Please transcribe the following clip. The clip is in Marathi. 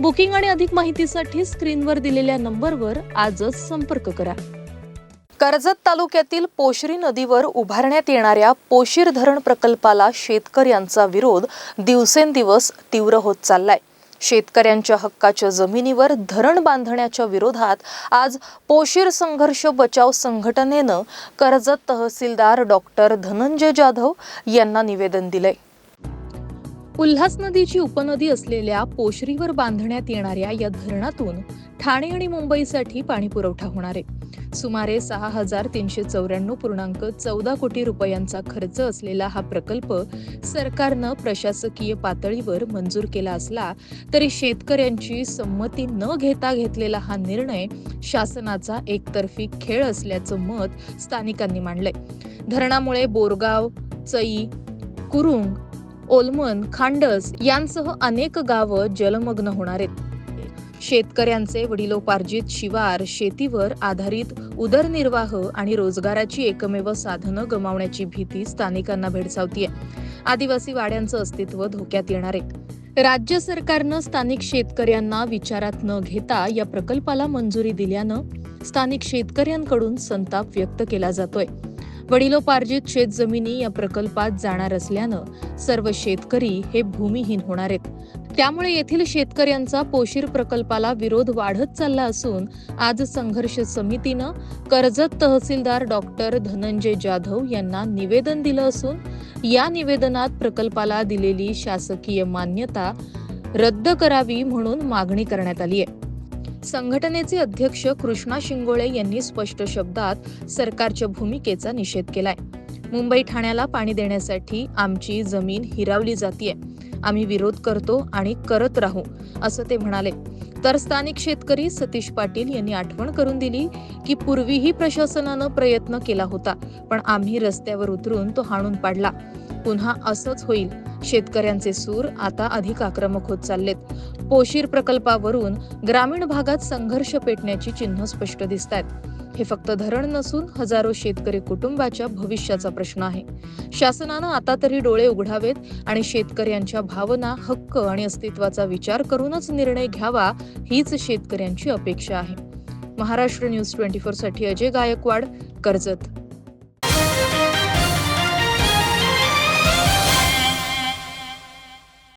बुकिंग आणि अधिक माहितीसाठी स्क्रीनवर दिलेल्या नंबरवर आजच संपर्क करा. कर्जत तालुक्यातील पोशरी नदीवर उभारण्यात येणाऱ्या पोशीर धरण प्रकल्पाला शेतकऱ्यांचा विरोध दिवसेंदिवस तीव्र होत चाललाय. शेतकऱ्यांच्या हक्काच्या जमिनीवर धरण बांधण्याच्या विरोधात आज पोशीर संघर्ष बचाव संघटनेनं कर्जत तहसीलदार डॉक्टर धनंजय जाधव यांना निवेदन दिलंय. उल्हास नदीची उपनदी असलेल्या पोशरीवर बांधण्यात येणाऱ्या या धरणातून ठाणे आणि मुंबईसाठी पाणी पुरवठा होणार आहे. सुमारे सहा हजार तीनशे चौऱ्याण्णव पूर्णांक चौदा कोटी रुपयांचा खर्च असलेला हा प्रकल्प सरकारनं प्रशासकीय पातळीवर मंजूर केला असला तरी शेतकऱ्यांची संमती न घेता घेतलेला हा निर्णय शासनाचा एकतर्फी खेळ असल्याचं मत स्थानिकांनी मांडलंय. धरणामुळे बोरगाव चई कुरुंग ओलमन खांडस यांसह अनेक गावं जलमग्न होणार आहेत. शेतकऱ्यांचे वडिलोपार्जित शिवार शेतीवर आधारित उदरनिर्वाह आणि रोजगाराची एकमेव साधनं गमावण्याची भीती स्थानिकांना भेडसावतीये. आदिवासी वाड्यांचं अस्तित्व धोक्यात येणार आहे. राज्य सरकारनं स्थानिक शेतकऱ्यांना विचारात न घेता या प्रकल्पाला मंजुरी दिल्यानं स्थानिक शेतकऱ्यांकडून संताप व्यक्त केला जातोय. वडिलोपार्जित शेतजमिनी या प्रकल्पात जाणार असल्यानं सर्व शेतकरी हे भूमिहीन होणार आहेत. त्यामुळे येथील शेतकऱ्यांचा पोशीर प्रकल्पाला विरोध वाढत चालला असून आज संघर्ष समितीनं कर्जत तहसीलदार डॉक्टर धनंजय जाधव यांना निवेदन दिलं असून या निवेदनात प्रकल्पाला दिलेली शासकीय मान्यता रद्द करावी म्हणून मागणी करण्यात आली आहे. संघटनेचे अध्यक्ष कृष्णा शिंगोळे यांनी स्पष्ट शब्दात सरकारच्या भूमिकेचा निषेध केलाय. मुंबई ठाण्याला पाणी देण्यासाठी आमची जमीन हिरावली जातीये. आम्ही विरोध करतो आणि करत राहू असं ते म्हणाले. तर स्थानिक शेतकरी सतीश पाटील यांनी आठवण करून दिली की पूर्वीही प्रशासनानं प्रयत्न केला होता पण आम्ही रस्त्यावर उतरून तो हाणून पाडला. पुन्हा असंच होईल. शेतकऱ्यांचे सूर आता अधिक आक्रमक होत चाललेत. पोशीर प्रकल्पावरून ग्रामीण भागात संघर्ष पेटण्याची चिन्ह स्पष्ट दिसत आहेत हे फक्त धरण नसून हजारो शेतकरी कुटुंबाच्या भविष्याचा प्रश्न आहे. शासनानं आता तरी डोळे उघडावेत आणि शेतकऱ्यांच्या भावना हक्क आणि अस्तित्वाचा विचार करूनच निर्णय घ्यावा हीच शेतकऱ्यांची अपेक्षा आहे. महाराष्ट्र न्यूज ट्वेंटी फोरसाठी अजय गायकवाड कर्जत.